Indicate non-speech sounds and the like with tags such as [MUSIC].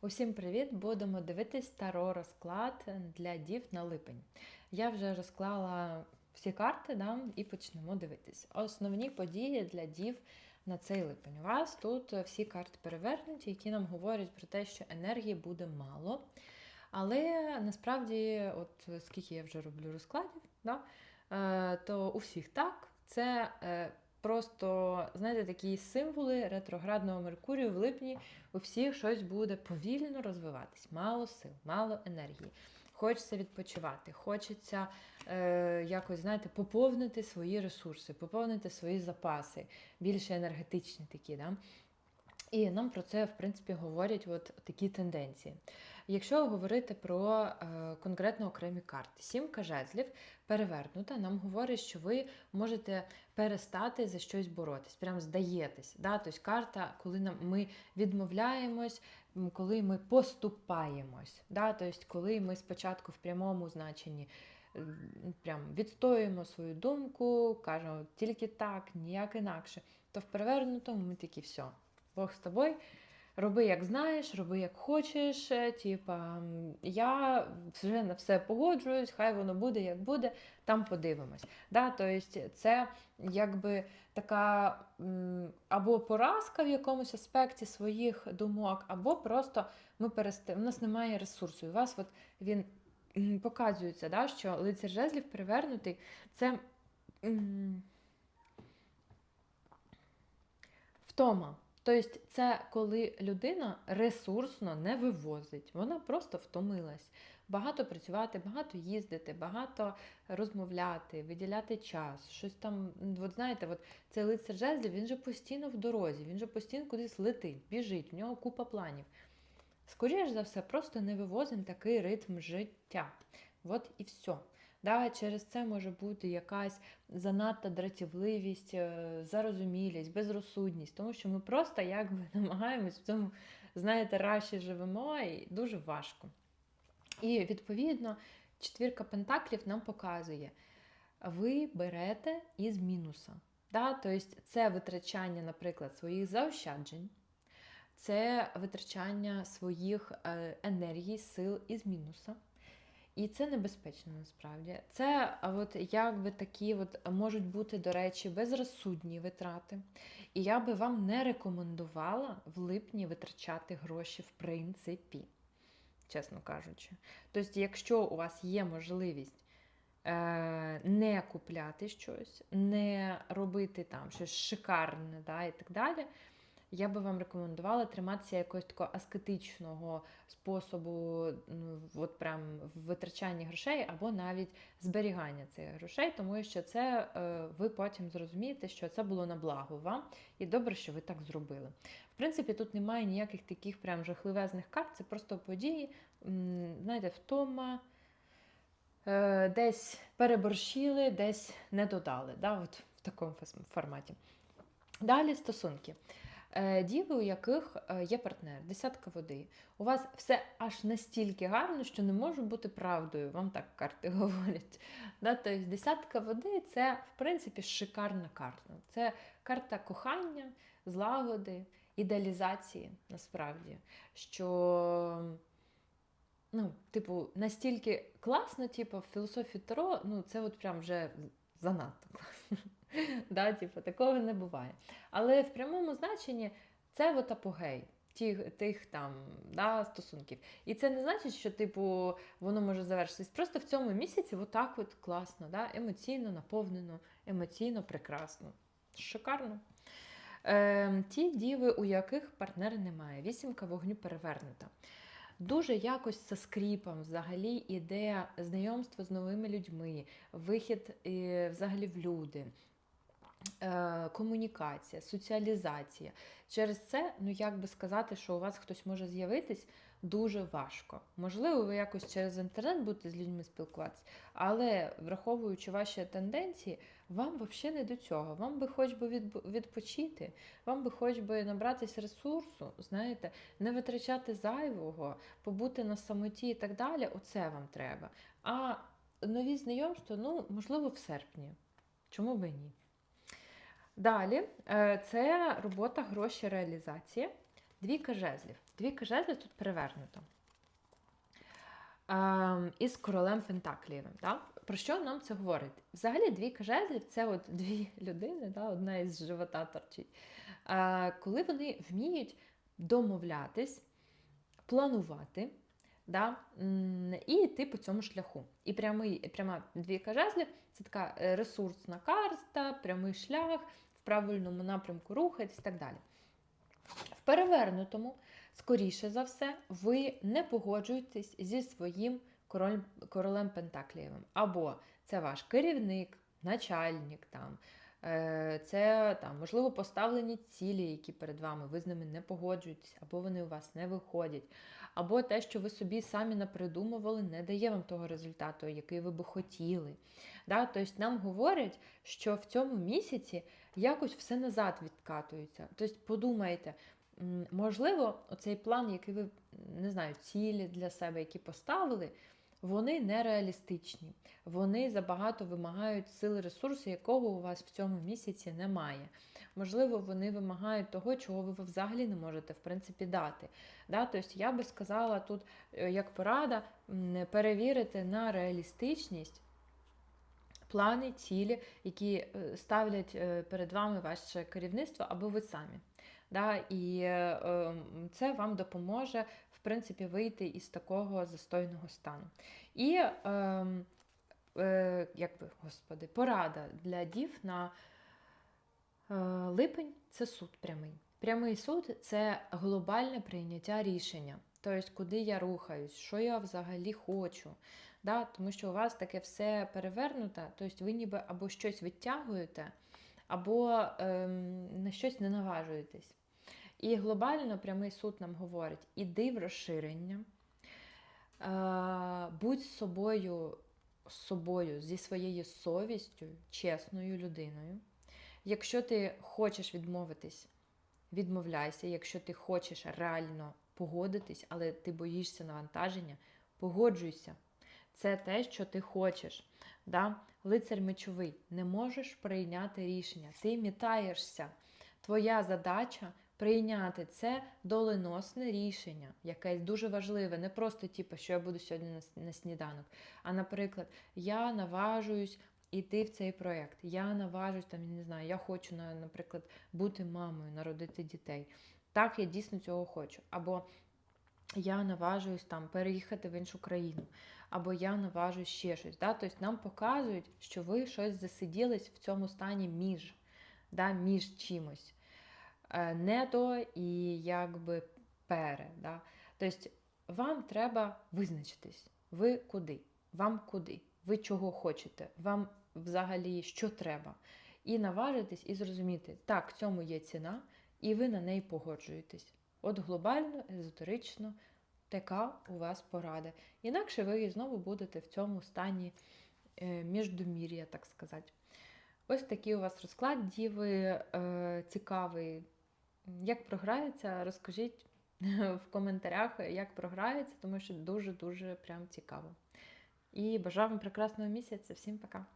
Усім привіт! Будемо дивитись таро розклад для дів на липень. Я вже розклала всі карти да, і почнемо дивитись. Основні події для дів на цей липень. У вас тут всі карти перевернуті, які нам говорять про те, що енергії буде мало. Але насправді, от скільки я вже роблю розкладів, да, е, то у всіх так. Це е, просто, знаєте, такі символи ретроградного Меркурію в липні у всіх щось буде повільно розвиватись. Мало сил, мало енергії. Хочеться відпочивати, хочеться е, якось, знаєте, поповнити свої ресурси, поповнити свої запаси, більше енергетичні такі. Да? І нам про це, в принципі, говорять от такі тенденції. Якщо говорити про е, конкретно окремі карти, сімка жезлів перевернута, нам говорить, що ви можете перестати за щось боротись, прям здаєтесь. Да? Тобто карта, коли нам, ми відмовляємось, коли ми поступаємось. Да? Тобто, коли ми спочатку в прямому значенні е, прям відстоюємо свою думку, кажемо тільки так, ніяк інакше, то в перевернутому ми такі все. Бог з тобою. Роби, як знаєш, роби, як хочеш. е, Типа, я вже на все погоджуюсь, хай воно буде, як буде, там подивимось. Да? Тобто це якби така або поразка в якомусь аспекті своїх думок, або просто ми перест... у нас немає ресурсу. У вас от він показується, да, що лицар жезлів перевернутий це. Втома. Тобто, це коли людина ресурсно не вивозить, вона просто втомилась. Багато працювати, багато їздити, багато розмовляти, виділяти час, щось там. От знаєте, от цей лицар жезлів, він же постійно в дорозі, він же постійно кудись летить, біжить, в нього купа планів. Скоріше за все, просто не вивозимо такий ритм життя. От і все. Да, через це може бути якась занадта дратівливість, е, зарозумілість, безрозсудність, тому що ми просто якби [LAUGHS] намагаємось в цьому, знаєте, раші живемо і дуже важко. І відповідно, четвірка пентаклів нам показує, ви берете із мінуса. Да? Тобто це витрачання, наприклад, своїх заощаджень, це витрачання своїх е, енергій, сил із мінуса. І це небезпечно насправді. Це от якби такі от можуть бути, до речі, безрозсудні витрати. І я би вам не рекомендувала в липні витрачати гроші в принципі, чесно кажучи. Тобто, якщо у вас є можливість е, не купляти щось, не робити там щось шикарне да, і так далі. Я би вам рекомендувала триматися якогось такого аскетичного способу ну, от прям витрачання грошей або навіть зберігання цих грошей, тому що це е, ви потім зрозумієте, що це було на благо вам, і добре, що ви так зробили. В принципі, тут немає ніяких таких прям жахливезних карт, це просто події, знаєте, втома. е, Десь переборщили, десь не додали. Да? От в такому форматі. Далі стосунки. Е, Діви, у яких е, є партнер, десятка води. У вас все аж настільки гарно, що не може бути правдою, вам так карти [LAUGHS] говорять. Да? Тобто десятка води це, в принципі, шикарна карта. Це карта кохання, злагоди, ідеалізації, насправді. Що, ну, типу, настільки класно, типу, в філософії Таро, ну, це от прям вже занадто класно. [LAUGHS] Да, типу, такого не буває. Але в прямому значенні це от апогей тих, тих там да, стосунків. І це не значить, що типу, воно може завершитись. Просто в цьому місяці отак от класно, да, емоційно наповнено, емоційно прекрасно. Шикарно. Е, ті діви, у яких партнера немає. Вісімка вогню перевернута. Дуже якось за скріпом взагалі іде знайомство з новими людьми, вихід взагалі в люди, комунікація, соціалізація. Через це, ну як би сказати, що у вас хтось може з'явитись дуже важко. Можливо, ви якось через інтернет будете з людьми спілкуватися, але враховуючи ваші тенденції, вам взагалі не до цього. Вам би хоч би відпочити, вам би хоч би набратись ресурсу, знаєте, не витрачати зайвого, побути на самоті і так далі. Оце вам треба. А нові знайомства, ну, можливо, в серпні. Чому би ні? Далі е, це робота, гроші, реалізація. Двійка жезлів. Двійка жезлів тут перевернуто. Ем, із королем Пентаклієвим. Да? Про що нам це говорить? Взагалі, двійка жезлів це от дві [LAUGHS] людини, да? одна із живота торчить. Е, коли вони вміють домовлятись, планувати да? і йти по цьому шляху. І прямий, пряма двійка жезлів це така е, ресурсна карта, прямий шлях, в правильному напрямку рухатись і так далі. В перевернутому, скоріше за все, ви не погоджуєтесь зі своїм король, королем Пентаклієвим. Або це ваш керівник, начальник, там, це там, можливо поставлені цілі, які перед вами, ви з ними не погоджуєтесь, або вони у вас не виходять. Або те, що ви собі самі напридумували, не дає вам того результату, який ви би хотіли. Да? Тобто нам говорять, що в цьому місяці якось все назад відкатується. Тобто подумайте, можливо, оцей план, який ви не знаю, цілі для себе, які поставили, вони нереалістичні. Вони забагато вимагають сили ресурсу, якого у вас в цьому місяці немає. Можливо, вони вимагають того, чого ви взагалі не можете в принципі дати. Да? Тобто я би сказала тут, е, як порада, перевірити на реалістичність плани, цілі, які е, ставлять е, перед вами ваше керівництво або ви самі. Да? І е, це вам допоможе, в принципі, вийти із такого застойного стану. І ем, е, якби, господи, порада для дів на е, липень це суд прямий. Прямий суд це глобальне прийняття рішення. Тобто, куди я рухаюсь, що я взагалі хочу. Да? Тому що у вас таке все перевернуте, тобто ви ніби або щось відтягуєте, або ем, на щось не наважуєтесь. І глобально прямий суд нам говорить: іди в розширення, е, будь собою, з собою, зі своєю совістю, чесною людиною. Якщо ти хочеш відмовитись, відмовляйся. Якщо ти хочеш реально погодитись, але ти боїшся навантаження, погоджуйся. Це те, що ти хочеш. Да? Лицар мечовий, не можеш прийняти рішення. Ти мітаєшся. Твоя задача прийняти це доленосне рішення, якесь дуже важливе, не просто типу, що я буду сьогодні на, сніданок. А, наприклад, я наважуюсь іти в цей проєкт. Я наважуюсь, там, не знаю, я хочу, наприклад, бути мамою, народити дітей. Так, я дійсно цього хочу. Або я наважуюсь там переїхати в іншу країну, або я наважуюсь ще щось. Да? Тобто нам показують, що ви щось засиділись в цьому стані між, да? між чимось. Е, Не і якби пере. Да? Тобто вам треба визначитись. Ви куди? Вам куди? Ви чого хочете? Вам взагалі що треба? І наважитись і зрозуміти, так, цьому є ціна, і ви на неї погоджуєтесь. От глобально, езотерично, така у вас порада. Інакше ви знову будете в цьому стані е, міждомір'я, так сказати. Ось такий у вас розклад, діви, е, цікавий. Як програється, розкажіть [LAUGHS] в коментарях, як програється, тому що дуже-дуже прям цікаво. І бажаю вам прекрасного місяця. Всім пока!